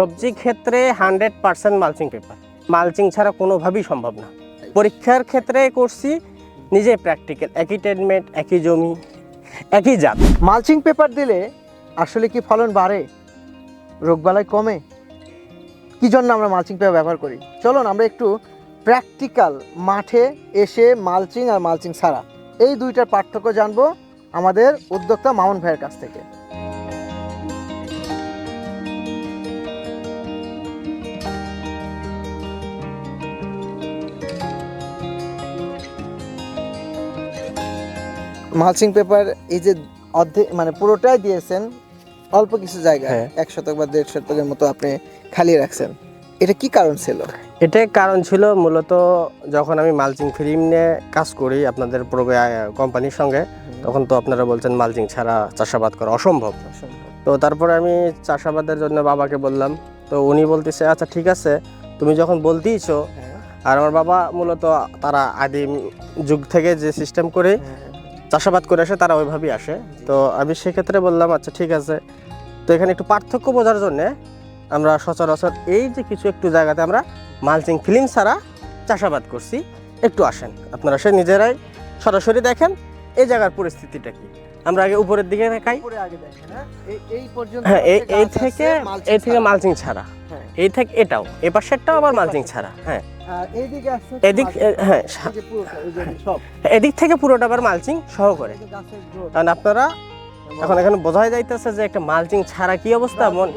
সবজি ক্ষেত্রে hundred percent mulching paper mulching ছাড়া কোনোভাবেই সম্ভব না। পরীক্ষার ক্ষেত্রে করছি, নিজে প্র্যাকটিক্যাল একই ট্রিটমেন্ট একই জমি, একই জাত। মালচিং পেপার দিলে আসলে কি ফলন বাড়ে? রোগবালাই কমে? কি জন্য আমরা মালচিং পেপার ব্যবহার করি? চলুন, আমরা একটু প্র্যাকটিক্যাল মাঠে এসে মালচিং আর মালচিং ছাড়া। এই দুইটার পার্থক্য জানব আমাদের উদ্যোক্তা মামুন ভাইয়ের কাছ থেকে। মালচিং পেপার এই যে অর্ধেক মানে পুরোটাই দিয়েছেন অল্প কিছু জায়গা হ্যাঁ। এক শতক বা দেড় শতকের মতো আপনি খালি রাখছেন। এটা কি কারণ ছিল? এটাই কারণ ছিল মূলত যখন আমি মালচিং ফিল্ম নিয়ে কাজ করি আপনাদের কোম্পানির সঙ্গে তখন তো আপনারা বলছেন মালচিং ছাড়া চাষাবাদ করা অসম্ভব। তো তারপরে আমি চাষাবাদের জন্য বাবাকে বললাম তো উনি বলতেছে আচ্ছা ঠিক আছে তুমি যখন বলতেইছো হ্যাঁ, আর আমার বাবা মূলত তারা আদিম যুগ থেকে যে সিস্টেম করে চাষাবাদ করে আসে তারা ওইভাবেই আসে তো আমি সেক্ষেত্রে বললাম আচ্ছা ঠিক আছে তো এখানে একটু পার্থক্য বোঝার জন্যে আমরা সচরাচর এই যে কিছু একটু জায়গাতে আমরা মালচিং ফিল্ম ছাড়া চাষাবাদ করছি একটু আসেন আপনারা সে নিজেরাই সরাসরি দেখেন এই জায়গার পরিস্থিতিটা কি আমরা আগে উপরের দিকে দেখাই হ্যাঁ? এই- হ্যাঁ থেকে এই থেকে। মালচিং ছাড়া হ্যাঁ। এই থেকে এটাও এ পাশেরটাও আবার মালচিং ছাড়া হ্যাঁ। এদিক হ্যাঁ ছাড়া। সা- এই যে পুরোটা, এই যে সব। এদিক থেকে পুরোটা আবার মালচিং সহ করে। কারণ আপনারা এখন এখানে বোঝাই যাইতেছে যে একটা মালচিং ছাড়া কি অবস্থা মন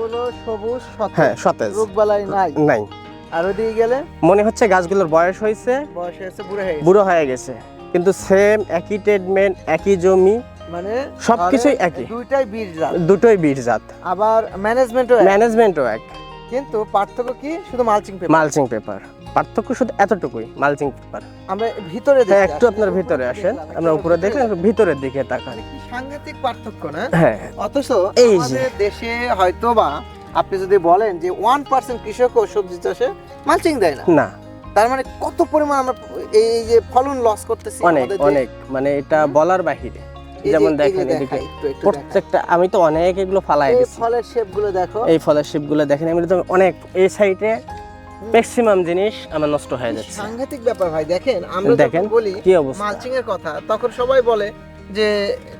সবুজ হ্যাঁ সতেজ। রোগবালাই নাই। নাই। আর ওদিকে গেলে? মনে হচ্ছে গাছগুলোর বয়স হয়েছে। বয়স হয়েছে বুড়ো হয়ে গেছে। বুড়ো হয়ে গেছে। কিন্তু সেম একই ট্রিটমেন্ট একই জমি মানে সবকিছুই একই। দুইটাই বীজ জাত দুটোই বীর জাত আবার ম্যানেজমেন্টও ম্যানেজমেন্টও এক। কিন্তু পার্থক্য কি? শুধু মালচিং পেপার মালচিং পেপার পার্থক্য শুধু এতটুকুই মালচিং পেপার আমরা ভিতরে হ্যাঁ দেখি একটু আপনার ভিতরে আসেন। আমরা উপরে। দেখলেন ভিতরের দিকে তাকান। কি সাংঘাতিক পার্থক্য না? হ্যাঁ। অথচ এই দেশে হয়তো বা আপনি যদি বলেন যে ওয়ান পার্সেন্ট কৃষক ও সবজি চাষে মালচিং দেয় না। না। তার মানে কত পরিমাণ আমরা এই যে ফলন লস করতেছি অনেক অনেক। মানে এটা বলার বাহিরে। যেমন দেখেন এদিকে। প্রত্যেকটা আমি তো অনেক এগুলো ফালাই গেছি ফলের দেখো। এই ফলের শিপগুলো দেখেন আমি তো অনেক এই সাইডে ম্যাক্সিমাম জিনিস আমার নষ্ট হয়ে যাচ্ছে। সাংঘাতিক ব্যাপার ভাই দেখেন আমরা দেখেন বলি কি অবস্থা? মালচিং এর কথা তখন সবাই বলে যে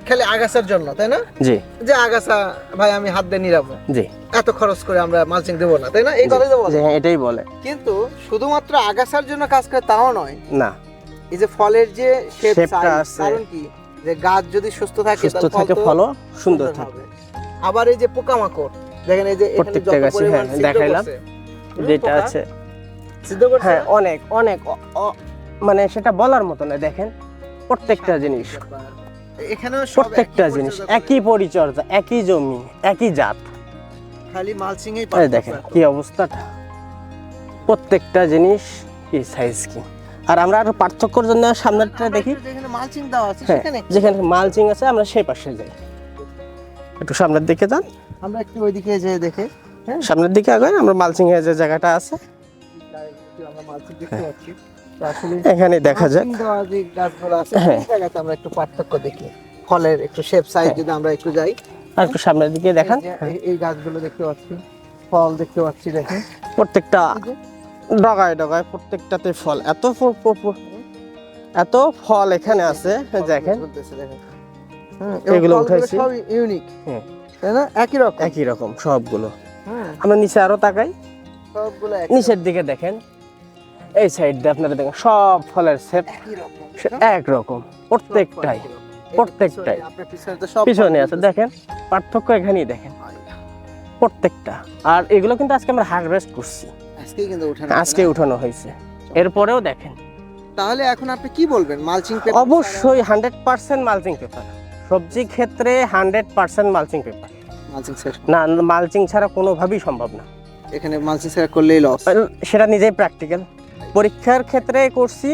খেলে আগাছার জন্য তাই না? জি। যে আগাছা ভাই আমি হাত দিয়ে নিরাবো জি। এত খরচ করে আমরা মালচিং দেবো না তাই না? এই কথাই বলে। হ্যাঁ, এটাই বলে। কিন্তু শুধুমাত্র আগাছার জন্য কাজ করে তাও নয়। না। এই যে ফলের যে শেপ কারণ কি? যে গাছ যদি সুস্থ থাকে সুস্থ ফল থাকে ফলও সুন্দর থাকে। আবার এই যে পোকামাকড় দেখেন এই যে প্রত্যেকটা গাছে, হ্যাঁ, দেখাইলাম। যেটা আছে। হ্যাঁ অনেক অনেক মানে সেটা বলার মতো না দেখেন। প্রত্যেকটা জিনিস। এখানেও সব প্রত্যেকটা জিনিস একই পরিচর্যা একই জমি একই জাত। খালি এই এই দেখেন কি অবস্থাটা। প্রত্যেকটা জিনিস কি সাইজ কি? আর আমরা আরও পার্থক্যর জন্য সামনেটা দেখি। যেখানে মালচিং দেওয়া আছে হ্যাঁ সেখানে? যেখানে মালচিং আছে আমরা সেই পাশে যাই। একটু সামনের দিকে যান। আমরা একটু ওইদিকে যেয়ে দেখে হ্যাঁ? সামনের দিকে আগে আমরা মালচিং এর যে জায়গাটা আছে। আমরা মালচিং দেখতে পাচ্ছি এখানে দেখা যাক। যে গাছগুলো আছে হ্যাঁ। সেই জায়গাতে আমরা একটু পার্থক্য দেখি। ফলের একটু শেপ সাইজ হ্যাঁ। যদি আমরা একটু যাই। আর একটু সামনের দিকে দেখান। এই গাছগুলো দেখতে পাচ্ছি ফল দেখতে পাচ্ছি দেখেন। প্রত্যেকটা ডগায় ডগায় প্রত্যেকটাতে ফল। এত এত ফল এখানে আছে দেখেন। এগুলো উঠাইছি। সব ইউনিক। তাই না? একই রকম। একই রকম সবগুলো। আমরা নিচে আরও তাকাই। সবগুলো নিচের দিকে দেখেন। এই সাইড দিয়ে আপনারা দেখেন সব ফলের শেপ একই রকম এক রকম প্রত্যেকটাই প্রত্যেকটাই। পিছনে আছে দেখেন পার্থক্য এখানেই দেখেন। প্রত্যেকটা। আর এগুলো কিন্তু আজকে আমরা হারভেস্ট করছি। আজকেই কিন্তু উঠানো আজকে উঠানো হয়েছে। এরপরেও দেখেন। তাহলে এখন আপনি কি বলবেন? মালচিং পেপার অবশ্যই হান্ড্রেড পার্সেন্ট মালচিং পেপার সবজি ক্ষেত্রে hundred percent mulching paper mulching না মালচিং ছাড়া কোনোভাবেই সম্ভব না। এখানে মালচিং সেট করলেই লস সেটা নিজেই প্র্যাকটিক্যাল পরীক্ষার ক্ষেত্রে করছি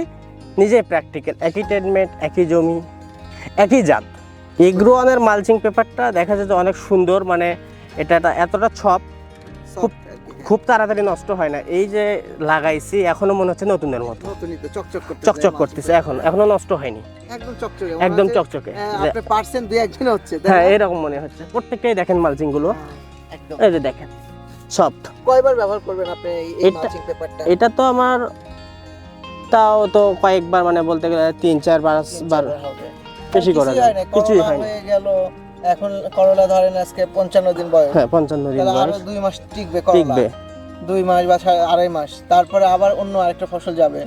নিজেই প্র্যাকটিক্যাল একই ট্রিটমেন্ট একই জমি একই জাত। এগ্রোয়ানের মালচিং পেপারটা দেখা যায় যে অনেক সুন্দর মানে এটা এতটা ছপ খুব- খুব তাড়াতাড়ি নষ্ট হয় না। এই যে লাগাইছি এখনও মনে হচ্ছে নতুনের মতো। চকচক করতেছে এখন এখনও নষ্ট হয়নি। একদম চকচকে একদম চকচকে। পার্সেন্ট দুই একদিন হচ্ছে হ্যাঁ এরকম মনে হচ্ছে। প্রত্যেকটাই দেখেন মালচিংগুলো হ্যাঁ, এই যে দেখেন সফট। কয়বার ব্যবহার করবেন আপনি এই- এটা- মালচিং পেপারটা? এটা তো আমার তাও তো কয়েকবার মানে বলতে গেলে তিন চার পাঁচ বার বেশি করা যায়। কিছুই হয় না হয়ে গেল। এখন করলা ধরেন আজকে পঞ্চান্ন দিন বয়স। হ্যাঁ পঞ্চান্ন দিন তাহলে আরও দুই মাস টিকবে করলা। টিকবে। দুই মাস বা আড়াই মাস। তারপরে আবার অন্য আরেকটা ফসল যাবে।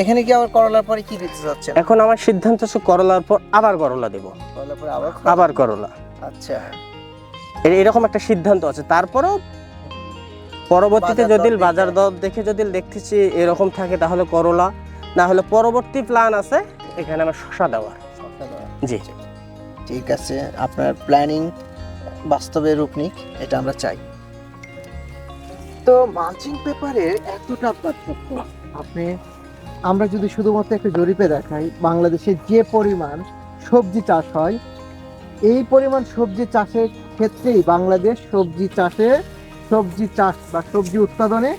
এখানে কি আবার করলার পরে কি দিতে যাচ্ছেন এখন আমার সিদ্ধান্ত হচ্ছে করলার পর আবার করলা দেব। করলার পরে আবার আবার করলা। আচ্ছা। এরকম একটা সিদ্ধান্ত আছে। তারপরেও পরবর্তীতে যদি বাজার দর দেখে যদি দেখতেছি এরকম থাকে তাহলে করলা। না হলে পরবর্তী প্ল্যান আছে এখানে আমার শশা দেওয়ার। জি। ঠিক আছে, আপনার প্ল্যানিং বাস্তবে রূপ নিক এটা আমরা চাই। তো মালচিং পেপারের এতটা পার্থক্য, আপনি, আমরা যদি শুধুমাত্র একটা জরিপে দেখাই, বাংলাদেশে যে পরিমাণ সবজি চাষ হয়, এই পরিমাণ সবজি চাষের ক্ষেত্রেই বাংলাদেশ সবজি চাষে, সবজি চাষ বা সবজি উৎপাদনে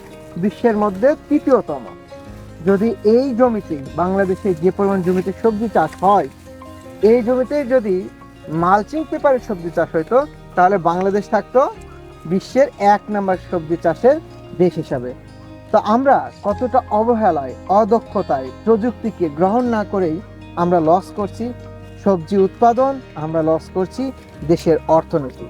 বিশ্বের মধ্যে তৃতীয়তম। যদি এই জমিতে, বাংলাদেশে যে পরিমাণ জমিতে সবজি চাষ হয়, এই জমিতে যদি মালচিং পেপারের সবজি চাষ হইতো, তাহলে বাংলাদেশ থাকতো বিশ্বের এক নম্বর সবজি চাষের দেশ হিসাবে। তো আমরা কতটা অবহেলায়, অদক্ষতায় প্রযুক্তিকে গ্রহণ না করেই আমরা লস করছি, সবজি উৎপাদন আমরা লস করছি দেশের অর্থনীতি।